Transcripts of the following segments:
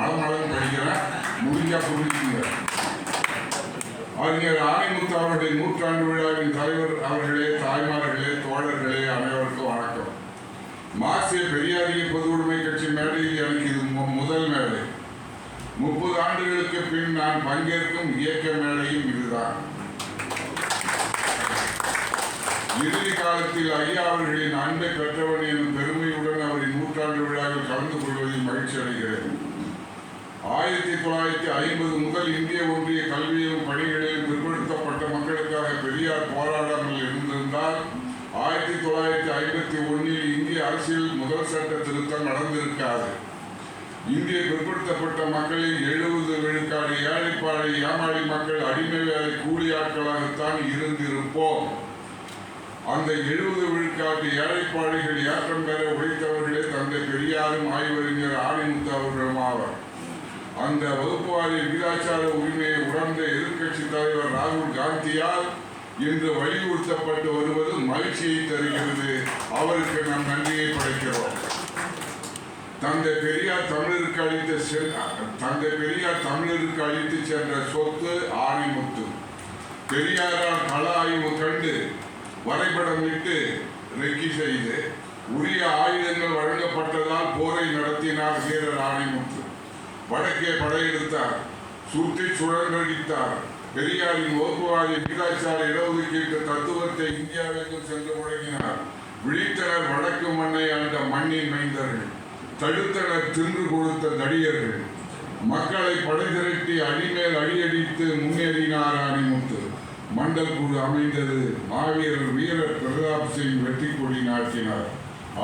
மலமளன்னு படிக்கிறேன் முடிஞ்சா புரிஞ்சுங்க அறிஞர் ஆணைமுத்து அவருடைய நூற்றாண்டு விழாவின் தலைவர் அவர்களே தாய்மார்களே தோழர்களே அனைவருக்கும் வணக்கம். மார்க்சிய பெரியாரிய பொது உடைமை கட்சி மேடையில் எனக்கு இது முதல் மேடை. முப்பது ஆண்டுகளுக்கு பின் நான் பங்கேற்கும் இயக்க மேடையும் இதுதான். இறுதி காலத்தில் ஐயா அவர்களின் அன்பை பெற்றவன் எனும் ஆயிரத்தி தொள்ளாயிரத்தி ஐம்பது முதல் இந்திய ஒன்றிய கல்வியிலும் பணிகளிலும் பிற்படுத்தப்பட்ட மக்களுக்காக பெரியார் போராடாமல் இருந்திருந்தால் ஆயிரத்தி தொள்ளாயிரத்தி ஐம்பத்தி ஒன்றில் இந்திய அரசியல் முதல் சட்ட திருத்தம் நடந்திருக்காது. இந்திய பிற்படுத்தப்பட்ட மக்களில் எழுபது விழுக்காடு ஏழைப்பாடு ஏமாளி மக்கள் அடிமை வேலை கூலி ஆட்களாகத்தான் இருந்திருப்போம். அந்த எழுபது விழுக்காட்டு ஏழைப்பாடுகள் ஏற்றம் பெற உழைத்தவர்களே தந்தை பெரியாரும் ஆய்வறிஞர் ஆணிமுத்து அவர்களும் ஆவார். அந்த வகுப்புவாரி விகிதாச்சார உரிமையை உணர்ந்த எதிர்க்கட்சி தலைவர் ராகுல் காந்தியால் இன்று வலியுறுத்தப்பட்டு வருவது மகிழ்ச்சியை தருகிறது. அவருக்கு நாம் நன்றியை படைக்கிறோம். தந்தை பெரியார் தமிழருக்கு அளித்து தந்தை பெரியார் தமிழருக்கு அளித்து சென்ற சொத்து ஆணைமுத்து பெரியாரால் கள ஆய்வு கண்டு வரைபடம் இட்டு ரெக்கி செய்து உரிய ஆயுதங்கள் வழங்கப்பட்டதால் போரை நடத்தினார் வீரர் ஆணைமுத்து வடக்கே படையெடுத்தார் சுற்றி சுழங்கடித்தார் பெரியாரின் வகுப்புவாதி விகிதாச்சார இடஒதுக்கீட்டு தத்துவத்தை இந்தியாவிற்கும் சென்று முழங்கினார். விழித்தனர் வடக்கு மண்ணை ஆண்ட மண்ணின் மைந்தர்கள் தடுத்தனர் தின்று கொடுத்த நடிகர்கள் மக்களை படை திரட்டி அடிமேல் அடியடித்து முன்னேறினார் அணிமுத்து. மண்டல் குழு அமைந்தது. மாவீரர் வீரர் பிரதாப் சிங் வெற்றி கொடி நாட்டினார்.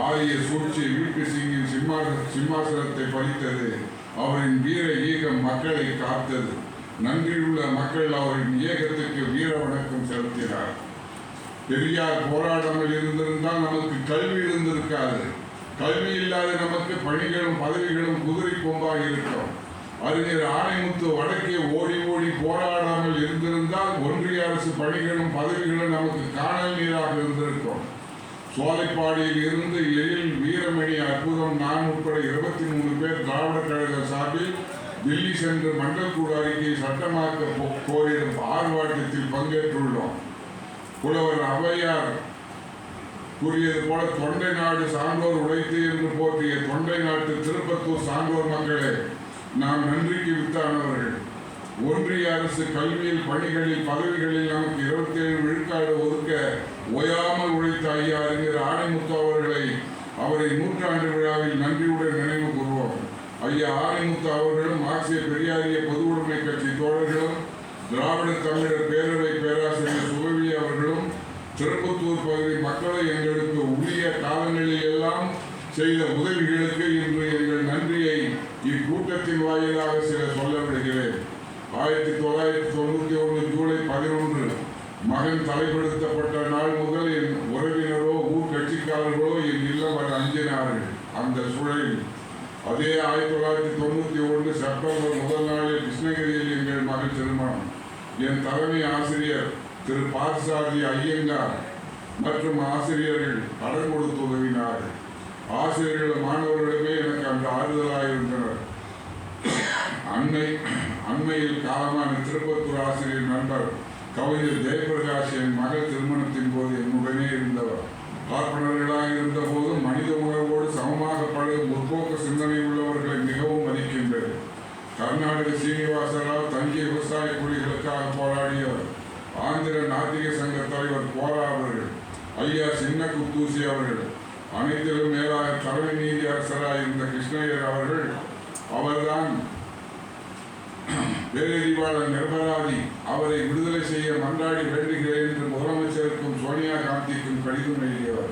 ஆரிய சூழ்ச்சி விபி சிங்கின் சிம்மாச சிம்மாசனத்தை பறித்தது. அவரின் வீர ஈகம் மக்களை காத்தது. நன்றியுள்ள மக்கள் அவரின் இயக்கத்துக்கு வீர வணக்கம் செலுத்தினார். பெரியார் போராடாமல் இருந்திருந்தால் நமக்கு கல்வி இருந்திருக்காது. கல்வி இல்லாத நமக்கு பணிகளும் பதவிகளும் குதிரை கொம்பாக இருக்கும். அறிஞர் ஆணைமுத்து வடக்கே ஓடி ஓடி போராடாமல் இருந்திருந்தால் ஒன்றிய அரசு பணிகளும் பதவிகளும் நமக்கு காணல் நீராக இருந்திருக்கும். சோலைப்பாடியில் இருந்து எழில் வீரமணி அற்புதம் நான் உட்பட இருபத்தி மூணு பேர் திராவிட கழக சார்பில் டெல்லி சென்று மண்டல்கூடு அறிக்கையை சட்டமாக்க கோரிடும் ஆர்ப்பாட்டத்தில் பங்கேற்றுள்ளோம். புலவர் ஔவையார் கூறியது போல தொண்டை நாடு சான்றோர் உழைத்து என்று போற்றிய தொண்டை நாட்டு திருப்பத்தூர் சான்றோர் மக்களே நாம் நன்றிக்கு வித்தானவர்கள். ஒன்றிய அரசு கல்வியில் பணிகளில் பதவிகளில் நமக்கு இருபத்தி ஏழு விழுக்காடு ஒதுக்க ஓயாமல் உழைத்த ஐயா அறிஞர் ஆணைமுத்து அவர்களை அவரை நூற்றாண்டு விழாவில் நன்றியுடன் நினைவு கூறுவோம் ஐயா ஆணைமுத்து அவர்களும் ஆசிய பெரியாரிய பொது உடைமை கட்சி தோழர்களும் திராவிட தமிழர் பேரவை பேராசிரியர் சுகவி அவர்களும் திருப்பத்தூர் பகுதி மக்களை எங்களுக்கு உரிய காலங்களில் எல்லாம் செய்த உதவிகளுக்கு இன்று எங்கள் நன்றியை இக்கூட்டத்தின் வாயிலாக சில சொல்ல விடுகிறேன் ஆயிரத்தி தொள்ளாயிரத்தி மகன் தலைப்படுத்தப்பட்ட நாள் முதல் என் உறவினரோ ஊர் கட்சிக்காரர்களோ என் இல்லம் வர அஞ்சினார்கள். அந்த சூழலில் அதே ஆயிரத்தி தொள்ளாயிரத்தி தொண்ணூற்றி ஒன்று செப்டம்பர் முதல் நாளில் கிருஷ்ணகிரியில் எங்கள் மகன் திருமணம். என் தலைமை ஆசிரியர் திரு பார்த்தசாரதி ஐயங்கார் மற்றும் ஆசிரியர்கள் கடன் கொடுத்து உதவினார்கள் ஆசிரியர்கள் மாணவர்களுமே எனக்கு அந்த ஆறுதலாக இருந்தனர். அன்னை அண்மையில் காலமான திருப்பத்தூர் ஆசிரியர் நண்பர் கவிஞர் ஜெயபிரகாஷ் என் மகள் திருமணத்தின் போது என்னுடனே இருந்தவர். பார்ப்பனர்களாக இருந்த போது மனித உணர்வோடு சமமாக பழகும் முற்போக்கு சிந்தனை உள்ளவர்களை மிகவும் மதிக்கின்றது கர்நாடக சீனிவாசராவ் தஞ்சை விவசாய குடிகளுக்காக போராடியவர். ஆந்திர நாத்திக சங்க தலைவர் கோரா அவர்கள் ஐயா சின்ன குத்தூசி அவர்கள் அனைத்திலும் மேலாக தலைமை நீதி அரசராக இருந்த கிருஷ்ணய்யர் அவர்கள் அவர்தான் பேரறிவாளர் நிர்மலாதி அவரை விடுதலை செய்ய மன்றாடி வேண்டுகிறேன் என்று முதலமைச்சருக்கும் சோனியா காந்திக்கும் கடிதம் எழுதியவர்.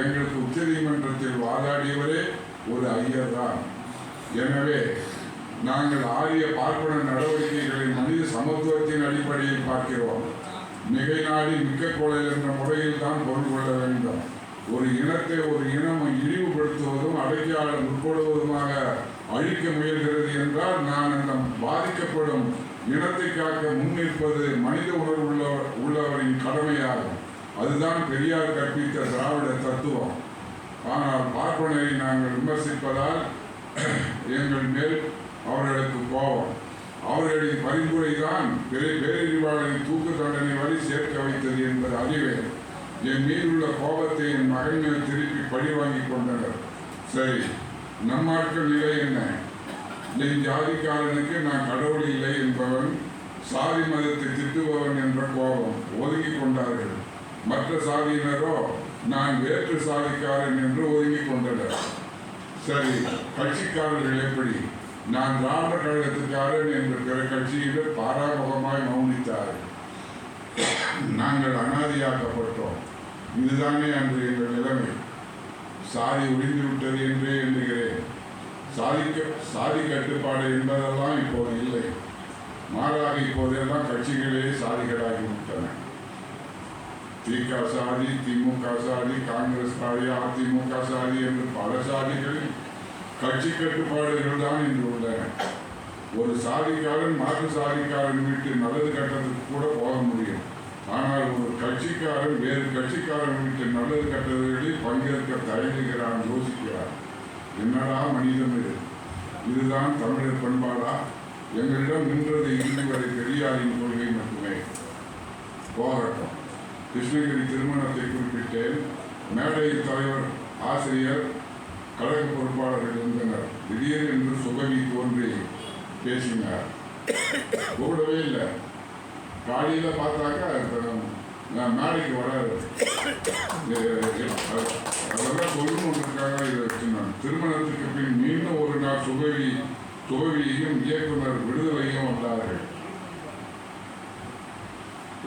எங்களுக்கு உச்சநீதிமன்றத்தில் வாதாடியவரே ஒரு ஐயர் தான். எனவே நாங்கள் ஆரிய பார்ப்பன நடவடிக்கைகளை மனித சமத்துவத்தின் அடிப்படையில் பார்க்கிறோம். மிகை நாடி மிக்க கொலை என்ற முறையில் தான் பொருள் கொள்ள வேண்டும். ஒரு இனத்தை ஒரு இனம் இழிவுபடுத்துவதும் அடக்கியாளர் உட்கொள்வதுமாக அழிக்க முயல்கிறது என்றால் நான் அந்த பாதிக்கப்படும் இனத்தை காக்க முன்னிற்பது மனித உணர்வு உள்ளவர் உள்ளவரின் கடமையாகும். அதுதான் பெரியார் கற்பித்த திராவிட தத்துவம். ஆனால் பார்ப்பனரை நாங்கள் விமர்சிப்பதால் எங்கள் மேல் அவர்களுக்கு கோபம். அவர்களின் பரிந்துரை தான் பெரிய தூக்கு தண்டனை வரை சேர்க்க வைத்தது என்பது அறிவே. என் மீதுள்ள கோபத்தை என் மகன் மேல் திருப்பி பழி வாங்கி கொண்டனர். சரி நம்மாட்கள் நிலை என்ன? என் ஜாதிக்காரனுக்கு நான் கடவுள் இல்லை என்பவன் சாதி மதத்தை திட்டுபவன் என்ற கோபம் ஒதுங்கி கொண்டார்கள். மற்ற சாதியினரோ நான் வேற்று சாதிக்காரன் என்று ஒதுங்கி கொண்டனர். சரி கட்சிக்காரர்கள் எப்படி? நான் திராவிட கழகத்துக்காரன் என்று பிற கட்சியினர் பாராமுகமாய் மௌனித்தார்கள். நாங்கள் அனாதியாக்கப்பட்டோம். இதுதானே அன்று எங்கள் நிலைமை. சாதி ஒழிந்து விட்டது என்றே எண்ணுகிறேன். சாதிக்க சாதி கட்டுப்பாடு என்பதெல்லாம் இப்போது இல்லை. மாறாக இப்போதெல்லாம் கட்சிகளே சாதிகளாகி விட்டன. திக சாதி திமுக சாதி காங்கிரஸ் சாதி அதிமுக சாதி என்று பல சாதிகளில் கட்சி கட்டுப்பாடுகள் தான் இன்று உள்ளன. ஒரு சாதிக்காரன் மாற்று சாதிக்காரன் வீட்டு நல்லது கட்டத்துக்கு கூட போக முடியும். ஆனால் ஒரு கட்சிக்காரன் வேறு கட்சிக்காரன் வீட்டு நல்லது கட்டதுகளில் பங்கேற்க தயங்குகிறான் யோசிக்கிறான். என்னடா மனிதம் இது இதுதான் தமிழர் பண்பாடா? எங்களிடம் நின்றது இன்று வரை பெரியாரின் கொள்கை மட்டுமே. போகட்டும் கிருஷ்ணகிரி திருமணத்தை குறிப்பிட்டேன். மேடையில் தலைவர் ஆசிரியர் கழக பொறுப்பாளர்கள் இருந்தனர். திடீர் என்று சுகவி தோன்றி பேசினார். கூடவே இல்லை. காலையில் பார்த்தாக்கா இப்ப நான் மேடைக்கு வராது. அதெல்லாம் சொல்லணுன்றதுக்காக இதை வச்சுருந்தாங்க திருமணத்துக்கு பின் மீண்டும் ஒரு நாள் சுகவி சுகவியையும் இயக்குனர் விடுதலையும் வந்தார்கள்.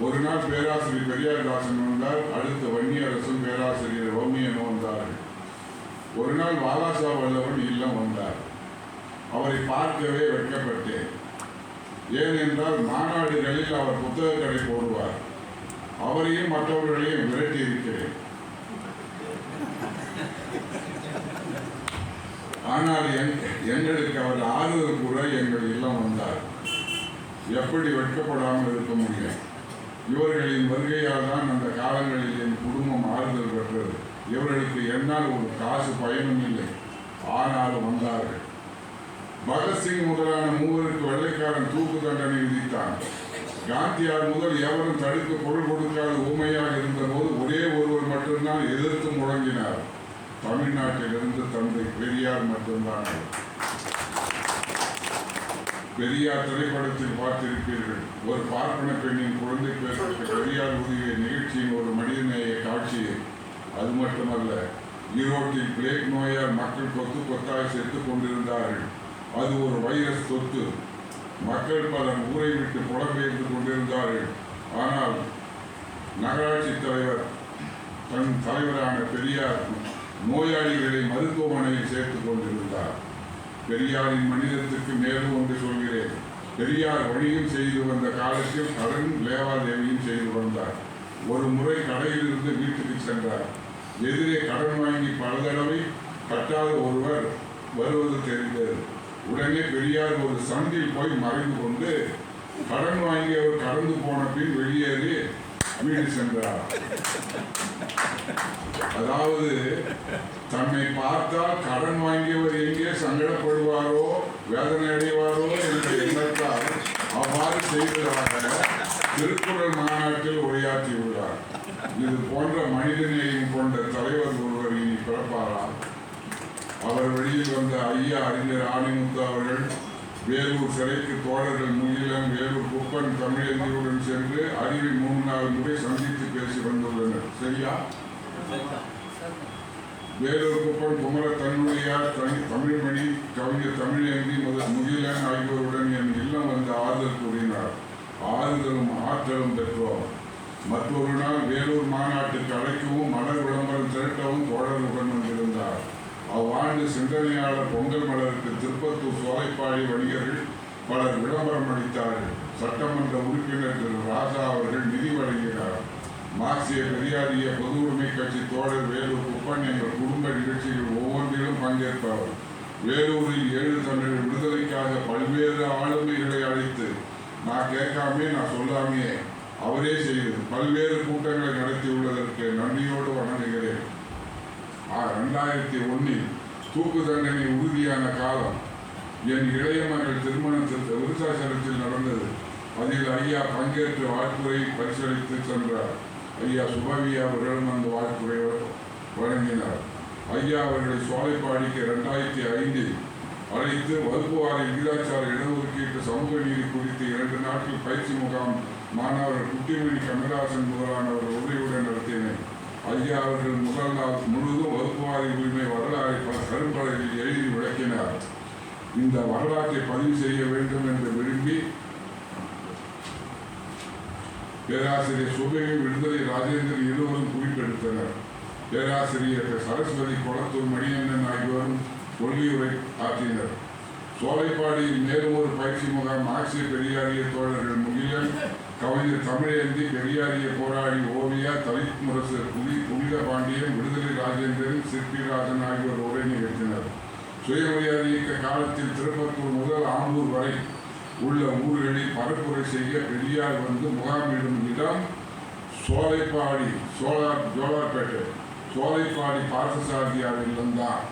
ஒரு நாள் பேராசிரியர் பெரியார்தாசன் வந்தார் அடுத்த வன்னியரசும் பேராசிரியர் ரோமியனும் வந்தார்கள். ஒரு நாள் வாலாசா வல்லவன் இல்லம் வந்தார். அவரை பார்க்கவே வெட்கப்பட்டேன். ஏனென்றால் மாநாடுகளில் அவர் புத்தக கடை போடுவார். அவரையும் மற்றவர்களையும் விரட்டி இருக்கிறேன். ஆனால் எங்களுக்கு அவர் ஆறுதல் கூட எங்கள் இல்லம் வந்தார். எப்படி வெட்கப்படாமல் இருக்க முடியும்? இவர்களின் வருகையால் தான் அந்த காலங்களில் என் குடும்பம் ஆறுதல் பெற்றது. இவர்களுக்கு என்னால் ஒரு காசு பயனும் இல்லை. ஆனாலும் வந்தார்கள். பகத்சிங் முதலான மூவருக்கு வெள்ளைக்காரன் தூக்கு தண்டனை விதித்தான். காந்தியார் முதல் எவரும் தடுக்க பொருள் கொடுக்காத ஊமையாக இருந்தபோது ஒரே ஒருவர் மட்டும்தான் எதிர்த்து முழங்கினார். தமிழ்நாட்டிலிருந்து தந்தை பெரியார் மட்டும்தான் பெரியார் திரைப்படத்தில் பார்த்திருப்பீர்கள். ஒரு பார்ப்பன பெண்ணின் குழந்தை பேருக்கு பெரியார் உதவிய நிகழ்ச்சியின் ஒரு மனிதநேய காட்சியை. அது மட்டுமல்ல ஈரோட்டில் பிளேக் நோயால் மக்கள் கொத்து கொத்தாய் சேர்த்து கொண்டிருந்தார்கள். அது ஒரு வைரஸ் தொத்து. மக்கள் பலர் ஊரை விட்டு புலம்பெயர்ந்து கொண்டிருந்தார்கள். ஆனால் நகராட்சி தலைவர் தன் தலைவரான பெரியார் நோயாளிகளை மருத்துவமனையில் சேர்த்துக் கொண்டிருந்தார். பெரியாரின் மனிதத்துக்கு மேலும் ஒன்று சொல்கிறேன். பெரியார் வழியும் செய்து வந்த காலத்தில் கடன் லேவாதேவியும் செய்து வந்தார். ஒரு முறை கடையிலிருந்து வீட்டுக்கு சென்றார். எதிரே கடன் வாங்கி பல தடவை கட்டாத ஒருவர் வருவது தெரிந்தது. உடனே பெரியார் ஒரு சந்தில் போய் மறைந்து கொண்டு கடன் வாங்கி அவர் கடந்து போன பின் வெளியேறி வீடு சென்றார். அதாவது தன்னை பார்த்தால் கடன் வாங்கியவர் எங்கே சங்கடப்படுவாரோ வேதனை அடைவாரோ என்ற எண்ணத்தால் அவ்வாறு செய்வதாக திருக்குறள் மாநாட்டில் உரையாற்றியுள்ளார். இது போன்ற மனிதநேயம் கொண்ட தலைவர் ஒருவர் இனி பிறப்பாரா? அவர் வெளியில் வந்த ஐயா அறிஞர் ஆணிமுத்து அவர்கள் வேலூர் சிறைக்கு தோழர்கள் முகிலன் வேலூர் குப்பன் தமிழந்தியுடன் சென்று அறிவில் மூணு நாலு முறை சந்தித்து பேசி வந்துள்ளனர். சரியா? வேலூர் குப்பன் குமர தன்னுடையார் தனி தமிழ்மணி கவிஞர் தமிழந்தி முதல் முகிலன் ஆகியோருடன் என் இல்லம் வந்து ஆறுதல் கூறினார். ஆறுதலும் ஆற்றலும் பெற்றோம் மற்றொரு நாள் வேலூர் மாநாட்டுக்கு அழைக்கவும் மலர் விளம்பரம் திரட்டவும் தோழர்களுடன் வந்திருந்தார் ஆண்டு சிந்தனையாளர் பொங்கல் மலருக்கு திருப்பத்தூர் சோலைப்பாடி வணிகர்கள் பலர் விளம்பரம் அளித்தார்கள். சட்டமன்ற உறுப்பினர் திரு ராஜா அவர்கள் நிதி வழங்கினார். மார்க்சிய பெரியாரிய பொது உரிமை கட்சி தோழர் வேலூர் குப்பன் எங்கள் குடும்ப நிகழ்ச்சிகள் ஒவ்வொன்றிலும் பங்கேற்பவர். வேலூரில் ஏழு தமிழர் விடுதலைக்காக பல்வேறு ஆளுமைகளை அழைத்து நான் கேட்காமே நான் சொல்லாமையே அவரே செய்தது பல்வேறு கூட்டங்களை நடத்தியுள்ளதற்கு நன்றியோடு வணங்குகிறேன். ஆ, ரெண்டாயிரத்தி ஒன்னில் தூக்கு தண்டனை உறுதியான காலம் என் இளைய மகள் திருமணத்திற்கு விருத்தாசலத்தில் நடந்தது. அதில் ஐயா பங்கேற்று வாழ்த்துறை பரிசளித்து சென்றார். ஐயா சுபவி அவர்களும் அந்த வாழ்த்துறை வழங்கினார். ஐயா அவர்களை சோலைப்பாடிக்கு இரண்டாயிரத்தி ஐந்தில் அழைத்து வகுப்புவாரி விகிதாச்சார இடஒதுக்கீட்டு சமூக நீதி குறித்து இரண்டு நாட்கள் பயிற்சி முகாம் மாணவர் குட்டிமணி கண்ணதாசன் முதலானவர் உதவியுடன் நடத்தினேன் ஐயா அவர்கள் முதல் முழுதும் முழுவதும் உரிமை வரலாறை பல கரும்பலகையில் எழுதி விளக்கினார். இந்த வரலாற்றை பதிவு செய்ய வேண்டும் என்று விரும்பி பேராசிரியர் சுபவி விடுதலை ராஜேந்திரன் இருவரும் குறிப்பெடுத்தனர். பேராசிரியர் சரஸ்வதி குளத்தூர் மணியண்ணன் ஆகியோரும் கொள்கையுரை ஆற்றினர். சோலைப்பாடியில் மேலும் ஒரு பயிற்சி முகாம் மார்க்சிய பெரியாரிய தோழர்கள் முகிலன் கவிஞர் தமிழேந்தி பெரியாரிய போராளி ஓவியா தலித் முரசு புலி புனித பாண்டியன் விடுதலை ராஜேந்திரன் சிற்பிராஜன் ஆகியோர் உரை நிகழ்த்தினர் சுயமரியாதை இயக்க காலத்தில் திருப்பத்தூர் முதல் ஆம்பூர் வரை உள்ள ஊர்களில் பரப்புரை செய்ய பெரியார் வந்து முகாமிடும் இடம் சோலைப்பாடி சோழா ஜோலார்பேட்டை. சோலைப்பாடி பார்த்தசாரதியார் இல்லம்தான்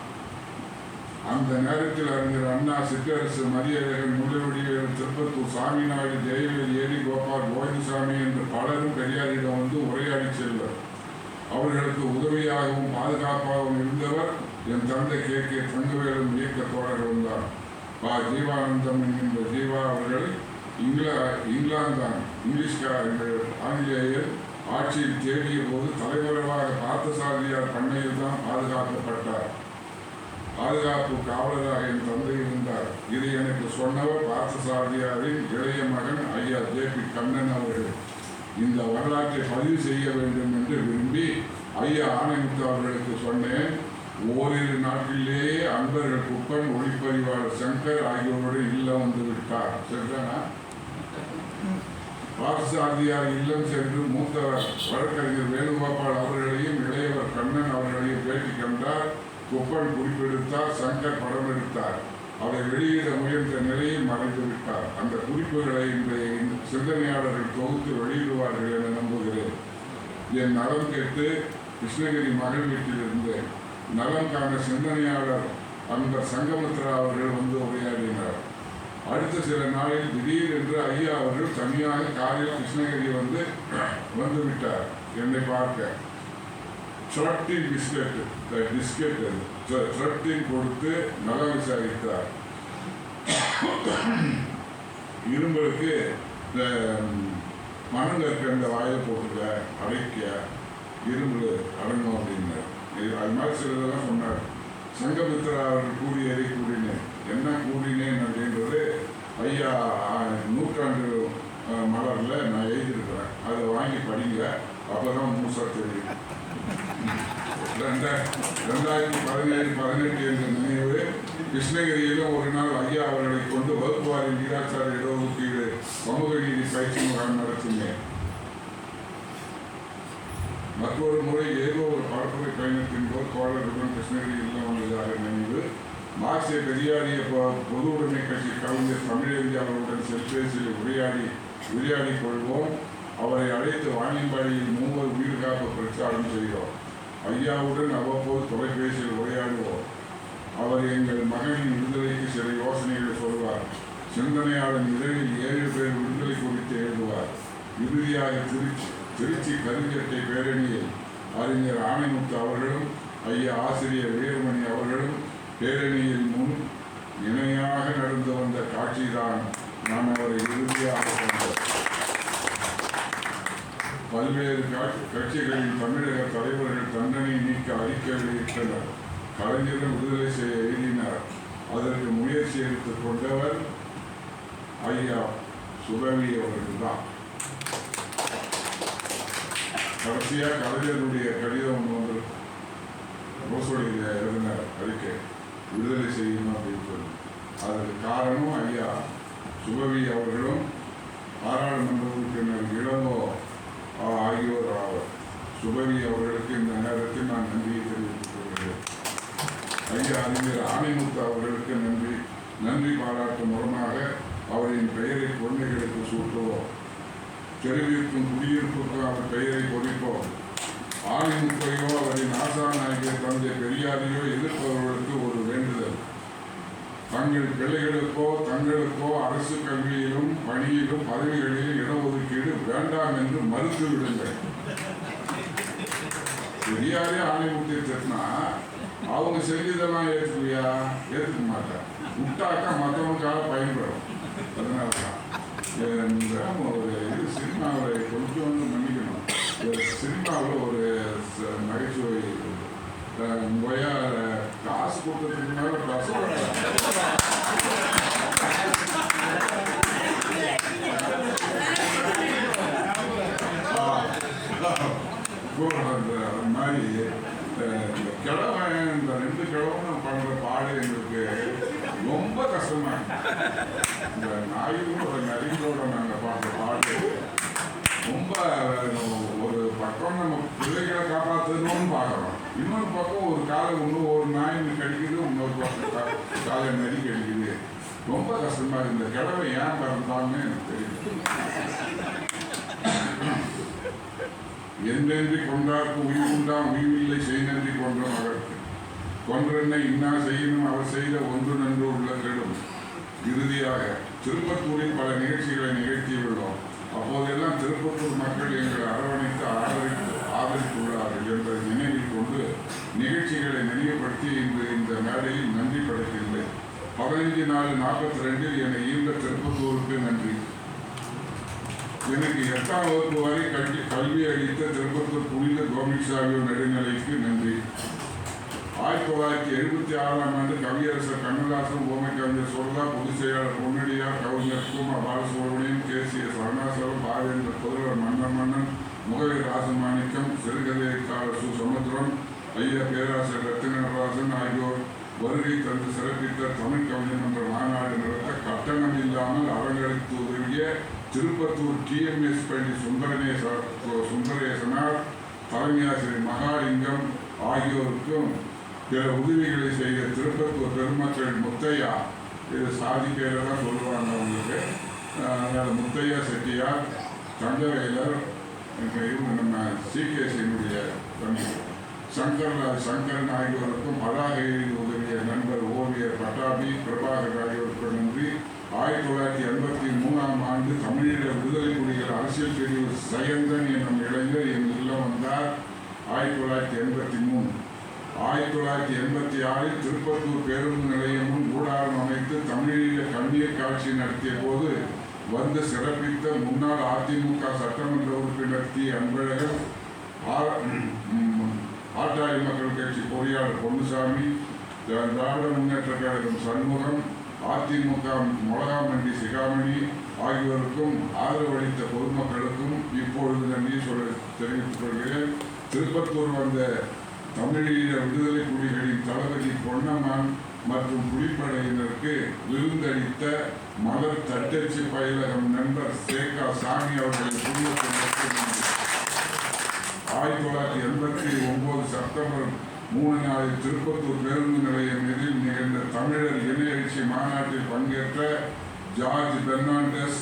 அந்த நேரத்தில் அறிஞர் அண்ணா சிற்றரசு மதியழகன் முள்ளுவடிவேலன் திருப்பத்தூர் சாமிநாடு ஜெயவேல் ஏடி கோபால் கோவிந்தசாமி என்று பலரும் பெரியாரிடம் வந்து உரையாடி செல்வர். அவர்களுக்கு உதவியாகவும் பாதுகாப்பாகவும் இருந்தவர் என் தந்தை கே. கே. தங்கவேலும் இயக்க தோழர் வந்தார் பா. ஜீவானந்தம் என்கின்ற ஜீவா அவர்கள் இங்கிலா இங்கிலாந்தான் இங்கிலீஷ்காரர்கள் ஆங்கிலேயர் ஆட்சியில் தேடிய போது தலைவர்களாக பார்த்தசாரதியார் பண்ணையில் தான் பாதுகாக்கப்பட்டார். பாதுகாப்பு காவலராக என் தந்தை இருந்தார். இது எனக்கு சொன்னவர் பார்த்தசாரதியாரின் இளைய மகன் ஐயா ஜே பி கண்ணன் அவர்கள். இந்த வரலாற்றை பதிவு செய்ய வேண்டும் என்று விரும்பி ஐயா ஆணைமுத்து அவர்களுக்கு சொன்னேன். ஓரிரு நாட்களிலேயே அன்பர்கள் குப்பன் ஒளிப்பதிவாளர் சங்கர் ஆகியோருடன் இல்லம் வந்து விட்டார். சரிதானா? பார்த்தசாரதியார் இல்லம் சென்று மூத்த வழக்கறிஞர் வேணுகோபால் அவர்களையும் இளைய கண்டார் குறிப்பெடுத்தார் சங்கர் படம் எடுத்தார். அதை வெளியிட முயன்ற நிலையில் மறைந்து விட்டார். அந்த குறிப்புகளை இன்றைய இந்த சிந்தனையாளர்கள் தொகுத்து வெளியிடுவார்கள் என நம்புகிறேன். என் நலம் கேட்டு கிருஷ்ணகிரி மகள் வீட்டில் இருந்தேன் நலம் காண சிந்தனையாளர் அந்த சங்கமித்ரா அவர்கள் வந்து உரையாடினார். அடுத்த சில நாளில் திடீரென்று ஐயா அவர்கள் தனியாக காலையில் கிருஷ்ணகிரி வந்து வந்து விட்டார். என்னை பார்க்க த்ரட்டின் பிஸ்கட் பிஸ்கட் அது த்ரட்டின் கொடுத்து நலம் விசாரித்தார். இரும்பலுக்கு இந்த மணங்கற்கண்ட வாயை போட்டுக்க அடைக்க இரும்பு அடங்கும் அப்படின்னார். அது மாதிரி சிலதெல்லாம் சொன்னார். சங்கமித்ரா அவர்கள் கூறியதை கூறினேன். என்ன கூறினேன் அப்படின்றது ஐயா நூற்றாண்டு மலரில் நான் எழுதியிருக்கிறேன். அதை வாங்கி படிங்க. அப்பதான் மூசா தெரியும். ரெண்டா- ரெண்டாயிரத்தி பதினேழு பதினெட்டு என்ற நினைவு கிருஷ்ணகிரியிலும் ஒரு நாள் ஐயா அவர்களை கொண்டு வகுப்புவாரி நீராச்சார இடஒதுக்கீடு சமூக நீதி பயிற்சி முகாம் நடத்தினேன் மற்றொரு முறை ஏதோ ஒரு பரப்புரை பயணத்தின் போது தோழர்களுடன் கிருஷ்ணகிரி இல்லம் வந்ததாக நினைவு. மார்க்சிய பெரியாரிய பொது உடைமை கட்சி கவிஞர் தமிழறிஞர் அவர்களுடன் செல்பேசியில் உரையாடி உரையாடி கொள்வோம். அவரை அழைத்து வாணியம்பாடியில் மூவர் உயிர் காப்பு பிரச்சாரம் செய்தோம். ஐயாவுடன் அவ்வப்போது தொலைபேசியில் உரையாடுவோம். அவர் எங்கள் மகனின் விடுதலைக்கு சில யோசனைகளை சொல்வார். சிந்தனையாளன் இதழில் ஏழு பேர் விடுதலை குறித்து எழுதுவார். இறுதியாக திருச்சி திருச்சி கருஞ்சட்டை பேரணியில் அறிஞர் ஆணைமுத்து அவர்களும் ஐயா ஆசிரியர் வீரமணி அவர்களும் பேரணியில் முன் இணையாக நடந்து வந்த காட்சிதான் நான் அவரை இறுதியாக கண்டோம். பல்வேறு கட்சிகளின் தமிழக தலைவர்கள் தண்டனை நீக்க அறிக்கை வெளியிட்டனர் கலைஞரும் விடுதலை செய்ய எழுதினார். அதற்கு முயற்சி எடுத்துக் கொண்டவர் ஐயா சுபவி அவர்கள்தான். கடைசியா கலைஞருடைய கடிதம் ஒன்று மோசடியில் எழுதினார். அறிக்கை விடுதலை செய்யணும் அப்படின்னு சொல்லி. அதற்கு காரணம் ஐயா சுபவி அவர்களும் பாராளுமன்ற உறுப்பினர் இளங்கோ ஆகியோர் ஆவர் சுபவி அவர்களுக்கு இந்த நேரத்தில் நான் நன்றியை தெரிவித்துக் கொள்கிறேன். ஐயா அறிஞர் ஆணைமுத்து அவர்களுக்கு நன்றி. நன்றி பாராட்டும் மூலமாக அவரின் பெயரை குழந்தைகளுக்கு சூட்டுவோம். தெருவிற்கும் குடியிருப்புக்கும் அவர் பெயரை பொறிப்போம். ஆணைமுத்தையோ அவரின் ஆசான் ஆகிய தந்தை பெரியாரையோ தங்கள் பிள்ளைகளுக்கோ தங்களுக்கோ அரசு கல்வியிலும் பணியிலும் பதவிகளிலும் இடஒதுக்கீடு வேண்டாம் என்று மறுத்து விடுங்கள். பெரியாரே ஆணைமுத்தி திட்டினா அவங்க செஞ்சதெல்லாம் ஏற்றுக்குவியா? ஏற்றுக்க மாட்டேன் விட்டாக்கா மற்றவனுக்காக பயன்படும். அதனால தான் இந்த ஒரு இது சினிமாவில் வந்து மன்னிக்கணும். சினிமாவில் ஒரு நகைச்சுவை முறையாக காசு கொடுத்ததுக்கு மேலே காசு ஒரு அந்த அது மாதிரி அஹ், இந்த கிழமை இந்த ரெண்டு கிழமை பண்ணுற பாடு எங்களுக்கு ரொம்ப கஷ்டமா இருக்கு. இந்த நாயுங்களோட நரிகளோட நாங்கள் பாடுற பாடு ரொம்ப ஒரு பக்கம் நம்ம பிள்ளைகளை காப்பாற்றணும்னு பார்க்குறோம் இன்னொரு பக்கம் ஒரு காலை ஒன்று ஒரு நாய் கடிக்குது இன்னொரு பக்கம் காலை நரி கடிக்குது. ரொம்ப கஷ்டமா இந்த கிழமை ஏன் பிறந்தான்னு எனக்கு தெரியும். என்றென்றி கொண்டார்க்கு உயிர் உண்டாம் உயிரில்லை செய் நன்றி கொன்றோம் அவருக்கு கொன்றென்னை இன்னா செய்யணும் அவர் செய்த ஒன்று நன்று உள்ள கெடும். இறுதியாக திருப்பத்தூரில் பல நிகழ்ச்சிகளை நிகழ்த்தியுள்ளோம். அப்போதெல்லாம் திருப்பத்தூர் மக்கள் எங்களை அரவணைத்து ஆதரித்து ஆதரித்துள்ளார்கள் என்ற நினைவில் கொண்டு நிகழ்ச்சிகளை நினைவுபடுத்தி இன்று இந்த மேடையில் நன்றி படைத்துள்ளேன் பதினைஞ்சு நாலு நாற்பத்தி ரெண்டில் என்னை ஈர்ந்த திருப்பத்தூருக்கு நன்றி. எனக்கு எட்டாம் வகுப்பு வரை கல்வி கல்வி அளித்த திருப்பத்தூர் புனித கோமிசாவியோ நடுநிலைக்கு நன்றி. ஆயிரத்தி தொள்ளாயிரத்தி எழுபத்தி ஆறாம் ஆண்டு கவியரசர் கண்ணதாசன் ஓமை கவிஞர் சொல்லா பொதுச் செயலாளர் பொன்னடியார் கவிஞர் Kumar Balasubramaniam K C S Arunachalam பாவேந்தர் புதல்வர் மன்னன் மன்னன் முகவை ராசமாணிக்கம் சிறுக ஐயா பேராசிரியர் ரத்தின ஆகியோர் வருகை தந்து சிறப்பித்த தமிழ் கவிஞர் என்ற மாநாடு நடத்த கட்டணம் இல்லாமல் அரங்கடித்து உதவிய திருப்பத்தூர் டிஎம்எஸ் பள்ளி சுந்தரநேச சுந்தரேசனார் தலைமையாசிரியர் மகாலிங்கம் ஆகியோருக்கும் பிற உதவிகளை செய்த திருப்பத்தூர் பெருமக்கள் முத்தையா. இது சாதி பேரை தான் சொல்லுவாங்க அவங்களுக்கு. அதனால் முத்தையா செட்டியார் தங்கவேலர் இவங்க நம்ம சிகேசியினுடைய தம்பி சங்கர்லால் சங்கரன் ஆகியோருக்கும் பதாகையில் உதவிய நண்பர் ஓவியர் பட்டாபி பிரபாகர் ஆகியோருக்கும் நன்றி. ஆயிரத்தி தொள்ளாயிரத்தி எண்பத்தி மூணாம் ஆண்டு தமிழீழ விடுதலை புலிகள் அரசியல் பிரிவு சயந்தன் என்னும் இளைஞர் என் இல்லம் வந்தார். ஆயிரத்தி தொள்ளாயிரத்தி எண்பத்தி மூணு. ஆயிரத்தி தொள்ளாயிரத்தி எண்பத்தி ஆறில் திருப்பத்தூர் பேருந்து நிலையமும் கூடாரம் அமைத்து தமிழீழ கண்ணீர் காட்சி நடத்திய போது வந்து சிறப்பித்த முன்னாள் அதிமுக சட்டமன்ற உறுப்பினர் டி. அன்பழகன். பாட்டாளி மக்கள் கட்சி பொறியாளர் பொன்னுசாமி திராவிட முன்னேற்ற கழகம் சண்முகம் அதிமுக மொளகாமண்டி சிகாமணி ஆகியோருக்கும் ஆதரவு அளித்த பொதுமக்களுக்கும் இப்பொழுது நன்றி சொல்ல தெரிவித்துக் கொள்கிறேன். திருப்பத்தூர் வந்த தமிழீழ விடுதலை புலிகளின் தளபதி பொன்னம்மான் மற்றும் புலிப்படையினருக்கு விருந்தளித்த மலர் தட்டச்சு பயிலகம் நண்பர் சேகா சாமி அவர்களின் குடும்பத்தினருக்கு நன்றி ஆயிரத்தி தொள்ளாயிரத்தி எண்பத்தி ஒன்பது செப்டம்பர் மூணு நாளில் திருப்பத்தூர் பேருந்து நிலையம் எதிரில் நிகழ்ந்த தமிழர் இணையரட்சி மாநாட்டில் பங்கேற்ற ஜார்ஜ் பெர்னாண்டஸ்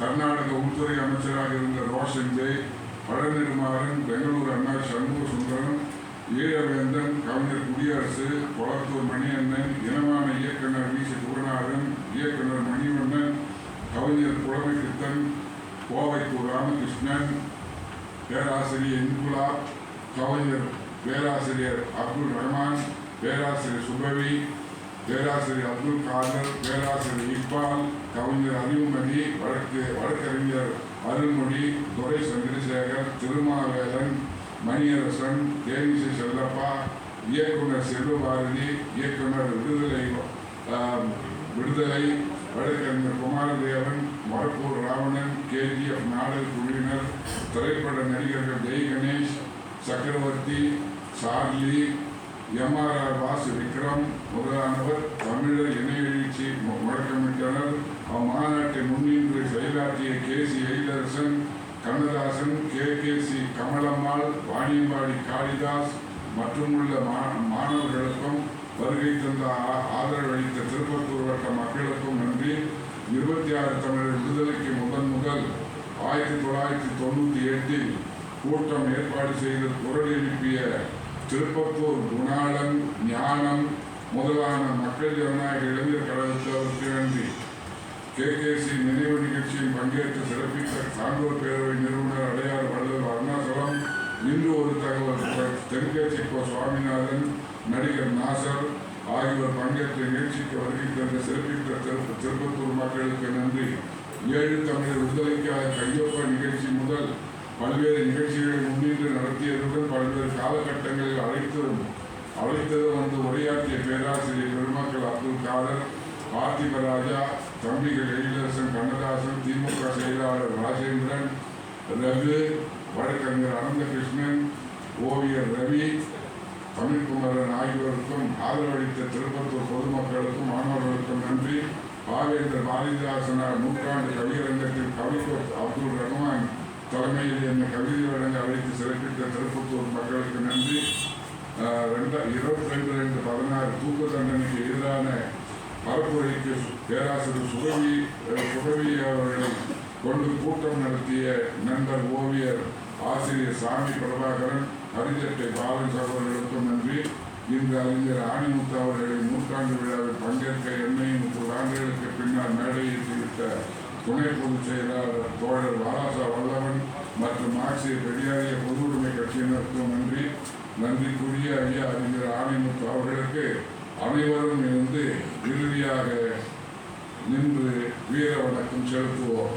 கர்நாடக உள்துறை அமைச்சராக இருந்த ரோஷன் ஜெய் பழநெடுமாறன் பெங்களூர் அண்ணா சண்முக சுந்தரம் ஈழவேந்தன் கவிஞர் குடியரசு கொளத்தூர் மணியண்ணன் இனமான இயக்குனர் வி சி குருநாதன் இயக்குனர் மணிவண்ணன் கவிஞர் புலமை கோவை கோவைக்கூர் ராமகிருஷ்ணன் பேராசிரியர் இன்குலாப் கவிஞர் பேராசிரியர் அப்துல் ரஹ்மான் பேராசிரியர் சுபவி பேராசிரியர் அப்துல் காதர் பேராசிரியர் இக்பால் கவிஞர் அறிவுமதி வழக்கு வழக்கறிஞர் அருள்மொழி துரை சந்திரசேகர் திருமாவேலன் மணியரசன் தேவிசி செல்லப்பா இயக்குனர் செல்வபாரதி இயக்குனர் விடுதலை விடுதலை வழக்கறிஞர் குமாரதேவன் மரப்பூர் ராவணன் கேஜிஎஃப் நாடல் குழுவினர் திரைப்பட நடிகர்கள் ஜெய் கணேஷ் சக்கரவர்த்தி சார்லி எம்ஆர்ஆர் வாசு விக்ரம் முதலானவர் தமிழர் இணைய எழுச்சி முழக்கமிட்டனர். அம்மாநாட்டை முன்னின்று செயலாற்றிய K C Ezhilarasan Kannadasan K K C Kamalammal Vaniyambadi Kalidas மற்றும் உள்ள மாணவர்களுக்கும் வருகை தந்த ஆ- ஆதரவளித்த திருப்பத்தூர் வட்ட மக்களுக்கும் நன்றி. இருபத்தி ஆறு தமிழர் விடுதலைக்கு முதன் முதல் ஆயிரத்தி தொள்ளாயிரத்தி தொண்ணூற்றி எட்டில் கூட்டம் ஏற்பாடு செய்து குரல் எழுப்பிய திருப்பத்தூர் குணாளம் ஞானம் முதலான மக்கள் ஜனநாயக இளைஞர் கழகத்தவருக்கு நன்றி கேகேசி நினைவு நிகழ்ச்சியில் பங்கேற்று சிறப்பித்த சான்றோர் பேரவை நிறுவனர் அடையாறு வள்ளல் அருணாசலம் இன்று ஒரு தகவல் தென்கட்சி கோ சுவாமிநாதன் நடிகர் நாசர் ஆகியோர் பங்கேற்ற நிகழ்ச்சிக்கு வருகை தந்த சிறப்பித்த திருப்பத்தூர் மக்களுக்கு நன்றி. ஏழு தமிழர் விடுதலைக்காக கையொப்ப நிகழ்ச்சி முதல் பல்வேறு நிகழ்ச்சிகளை முன்னின்று நடத்தியதுடன் பல்வேறு காலகட்டங்களில் அழைத்ததும் அழைத்ததும் வந்து உரையாற்றிய பேராசிரியர் பெருமக்கள் அப்துல் காதர் பார்த்திபராஜா தம்பிகள் எழிலரசன் கண்ணதாசன் திமுக செயலாளர் ராஜேந்திரன் ரகு வழக்கறிஞர் அனந்தகிருஷ்ணன் ஓவியர் ரவி தமிழ்குமரன் ஆகியோருக்கும் ஆதரவளித்த திருப்பத்தூர் பொதுமக்களுக்கும் மாணவர்களுக்கும் நன்றி. பாவேந்தர் பாரதிதாசனார் நூற்றாண்டு கவியரங்கத்தில் கவிஞர் அப்துல் ரஹ்மான் தலைமையில் என்னை கவிதை வழங்க அழைத்து சிறப்பித்த திருப்பத்தூர் மக்களுக்கு நன்றி. ரெண்டு இருபத்தி ரெண்டு ரெண்டு பதினாறு தூக்கு தண்டனைக்கு எதிரான பரப்புரைக்கு பேராசிரியர் சுகவி சுகவி அவர்களை கொண்டு கூட்டம் நடத்திய நண்பர் ஓவியர் ஆசிரியர் சாமி பிரபாகரன் ஹரிஜட்டை பாலன் சகோதரர்களுக்கும் நன்றி. இன்று அறிஞர் ஆணிமுத்து அவர்களின் நூற்றாண்டு விழாவில் பங்கேற்க என்னையும் முப்பது ஆண்டுகளுக்கு பின்னால் மேடையேற்றிவிட்ட துணை பொதுச் செயலாளர் தோழர் வாலாசா வல்லவன் மற்றும் மார்க்சிய பெரியாரிய பொது கட்சியினருக்கும் நன்றி. நன்றிக்குரிய ஐயா அறிஞர் ஆணைமுத்து அவர்களுக்கு அனைவரும் இருந்து இறுதியாக நின்று வீர வணக்கம் செலுத்துவோம்.